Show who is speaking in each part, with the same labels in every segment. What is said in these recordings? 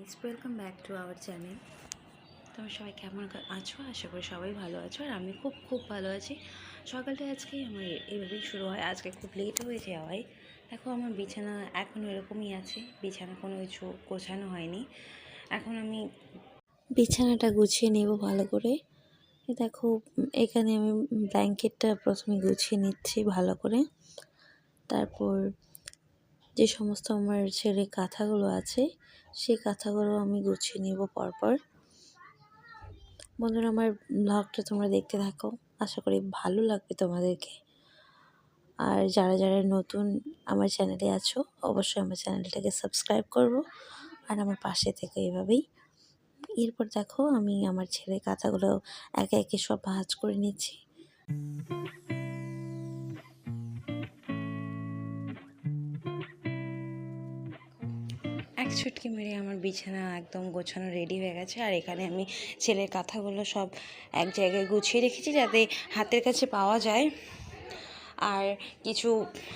Speaker 1: Guys welcome back to our channel তোমরা সবাই কেমন আছো? আশা করি সবাই ভালো আছো আর আমি খুব খুব ভালো আছি। সকালটা আজকে আমার এইভাবেই শুরু হয়। আজকে খুব লেট হয়ে যাওয়ায়। দেখো আমার বিছানা এখনও এরকমই আছে। বিছানা কোনো কিছু গোছানো হয়নি। এখন আমি বিছানাটা গুছিয়ে নেব ভালো করে। দেখো, এখানে আমি ব্ল্যাঙ্কেটটা প্রথমে গুছিয়ে নিচ্ছি ভালো করে। তারপর যে সমস্ত আমার ছেলে কাঁথাগুলো আছে, সেই কাঁথাগুলো আমি গুছিয়ে নিব পরপর। বন্ধুরা, আমার ব্লগটা তোমরা দেখতে থাকো। আশা করি ভালো লাগবে তোমাদেরকে। আর যারা যারা নতুন আমার চ্যানেলে আছো, অবশ্যই আমার চ্যানেলটাকে সাবস্ক্রাইব করব। আর আমার পাশে থেকে এভাবেই। এরপর দেখো, আমি আমার ছেলে কাঁথাগুলো একে একে সব ভাজ করে নিচ্ছি। এক ছুটকি মেরে আমার বিছানা একদম গোছানো রেডি হয়ে গেছে। আর এখানে আমি ছেলের কাঁথাগুলো সব এক জায়গায় গুছিয়ে রেখেছি যাতে হাতের কাছে পাওয়া যায়। আর কিছু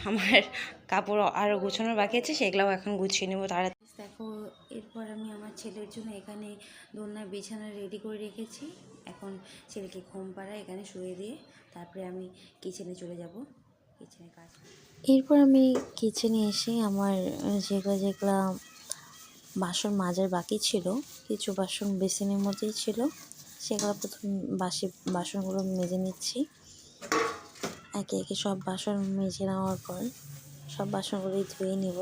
Speaker 1: আমার কাপড় আরও গুছানোর বাকি আছে সেগুলোও এখন গুছিয়ে নেব তারা দেখো এরপর আমি আমার ছেলের জন্য এখানে দোলনার বিছানা রেডি করে রেখেছি। এখন ছেলেকে ঘুম পাড়ায় এখানে শুয়ে দিয়ে তারপরে আমি কিচেনে চলে যাব। কিচেনে কাজ এরপর আমি কিচেনে এসে আমার যেগুলো যেগুলো বাসন মাজার বাকি ছিল, কিছু বাসন বেসিনের মধ্যেই ছিল। সেগুলো প্রথম বাসি বাসনগুলো মেজে নিচ্ছি। একে একে সব বাসন মেজে নেওয়ার পর সব বাসনগুলোই ধুয়ে নিব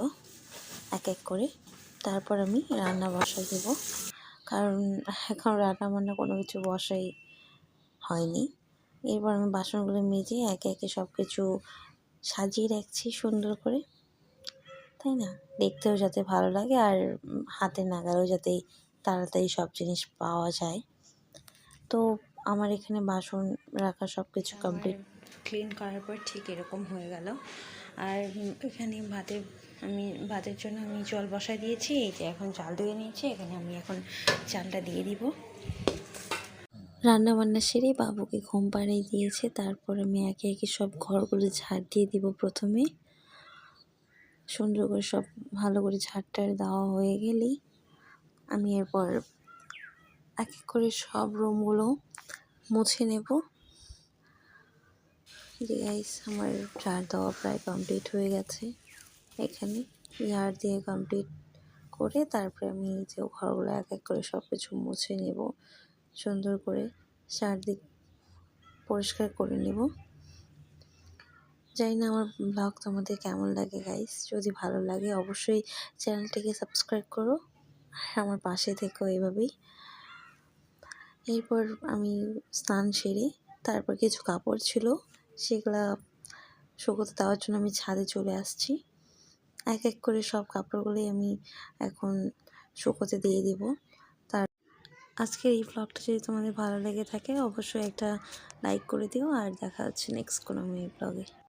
Speaker 1: এক এক করে। তারপর আমি রান্না বসাই দেব। কারণ এখন রান্না বান্না কোনো কিছু বসাই হয়নি। এরপর আমি বাসনগুলো মেজে একে একে সব কিছু সাজিয়ে রাখছি সুন্দর করে। তাই না? দেখতেও যাতে ভালো লাগে আর হাতে নাগালেও যাতে তাড়াতাড়ি সব জিনিস পাওয়া যায়। তো আমার এখানে বাসন রাখা সব কিছু কমপ্লিট ক্লিন করার পর ঠিক এরকম হয়ে গেল। আর এখানে ভাতের আমি ভাতের জন্য আমি জল বসাই দিয়েছি এই যে এখন চাল ধুয়ে নিয়েছি এখানে আমি এখন চালটা দিয়ে দিব। রান্না বান্না সেরে বাবুকে ঘুম পাড়িয়ে দিয়েছে তারপর আমি একে একে সব ঘরগুলো ঝাড় দিয়ে দিব প্রথমে। সুন্দর করে সব ভালো করে ঝাড়টার দেওয়া হয়ে গেলেই আমি এরপর এক এক করে সব রুমগুলো মুছে নেব। যে গাইস আমার ঝাড় দেওয়া প্রায় কমপ্লিট হয়ে গেছে। এখানে ঝাড় দিয়ে কমপ্লিট করে তারপরে আমি যে ঘরগুলো এক এক করে সব কিছু মুছে নেব। সুন্দর করে চারদিক পরিষ্কার করে নেব। জানি না আমার ব্লগ তোমাদের কেমন লাগে গাইস যদি ভালো লাগে, অবশ্যই চ্যানেলটিকে সাবস্ক্রাইব করো। আমার পাশে থেকো এভাবেই। এরপর আমি স্নান সেরে তারপর কিছু কাপড় ছিল, সেগুলা শুকোতে দেওয়ার জন্য আমি ছাদে চলে আসছি। এক এক করে সব কাপড়গুলোই আমি এখন শুকোতে দিয়ে দিব। তার আজকের এই ব্লগটা যদি তোমাদের ভালো লেগে থাকে, অবশ্যই একটা লাইক করে দিও। আর দেখা হচ্ছে নেক্সট কোনো আমি ব্লগে